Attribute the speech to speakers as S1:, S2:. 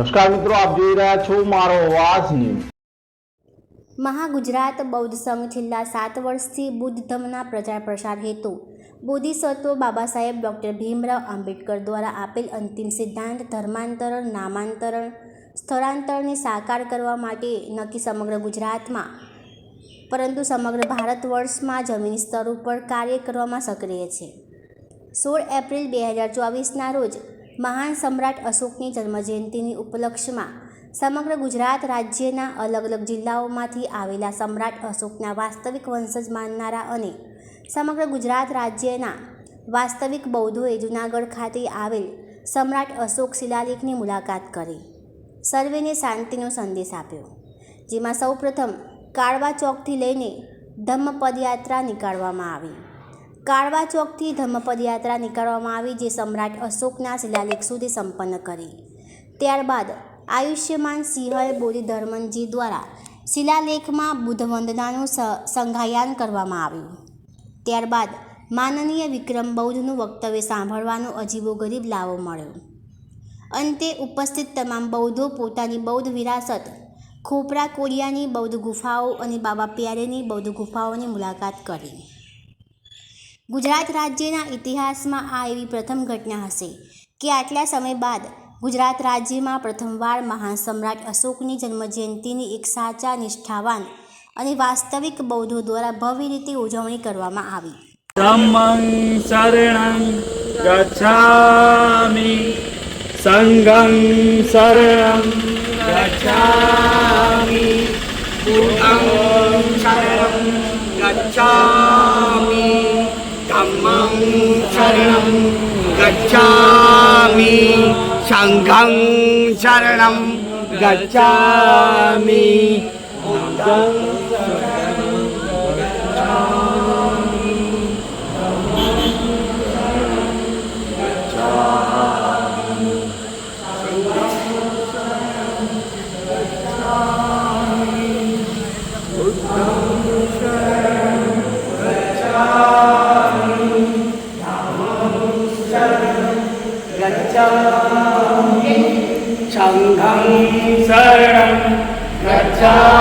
S1: નમસ્કાર મિત્રો, આપ જોઈ રહ્યા છો મારો અવાજ ન્યૂઝ.
S2: મહાગુજરાત બૌદ્ધ સંઘ છેલ્લા સાત વર્ષથી બુદ્ધ ધર્મના પ્રચાર પ્રસાર હેતુ. બોધિસત્વ બાબા સાહેબ ડૉક્ટર ભીમરાવ આંબેડકર દ્વારા આપેલ અંતિમ સિદ્ધાંત ધર્માંતરણ, નામાંતરણ, સ્થળાંતરને સાકાર કરવા માટે નક્કી સમગ્ર ગુજરાતમાં. પરંતુ સમગ્ર ભારત વર્ષમાં જમીન સ્તર ઉપર કાર્ય કરવામાં સક્રિય છે. સોળ એપ્રિલ બે હજાર ચોવીસના રોજ મહાન સમ્રાટ અશોકની જન્મજયંતિની ઉપલક્ષમાં સમગ્ર ગુજરાત રાજ્યના અલગ અલગ જિલ્લાઓમાંથી આવેલા સમ્રાટ અશોકના વાસ્તવિક વંશજ માનનારા અને સમગ્ર ગુજરાત રાજ્યના વાસ્તવિક બૌદ્ધોએ જૂનાગઢ ખાતે આવેલ સમ્રાટ અશોક શિલાલેખની મુલાકાત કરી. સર્વેને શાંતિનો સંદેશ આપ્યો. જેમાં સૌપ્રથમ કાળવા ચોકથી લઈને ધમ્મ પદયાત્રા નીકાળવામાં આવી. કાળવા ચોકથી ધમ્મ યાત્રા નીકાળવામાં આવી જે સમ્રાટ અશોકના શિલાલેખ સુધી સંપન્ન કરી. ત્યારબાદ આયુષ્યમાન સિંહએ બોધિધર્મનજી દ્વારા શિલાલેખમાં બુદ્ધ વંદનાનું સ- સંગાયન કરવામાં આવ્યું. ત્યારબાદ માનનીય વિક્રમ બૌદ્ધનું વક્તવ્ય સાંભળવાનો અજીબો ગરીબ લાવો મળ્યો. અંતે ઉપસ્થિત તમામ બૌદ્ધો પોતાની બૌદ્ધ વિરાસત, ખોપરા કોડિયાની બૌદ્ધ ગુફાઓ અને બાબા પ્યારેની બૌદ્ધ ગુફાઓની મુલાકાત કરી. ગુજરાત રાજ્યના ઇતિહાસમાં આ એવી પ્રથમ ઘટના હશે કે આટલા સમય બાદ ગુજરાત રાજ્યમાં પ્રથમવાર મહાન સમ્રાટ અશોકની જન્મજયંતીની એક સાચા, નિષ્ઠાવાન અને વાસ્તવિક બૌદ્ધો દ્વારા ભવ્ય રીતે ઉજવણી કરવામાં આવી.
S3: ધમ્મં શરણં
S4: शरणं गच्छामि सङ्घं शरणं गच्छामि
S3: बुद्धं
S4: गच्छामि Sangham
S3: Saram Rajah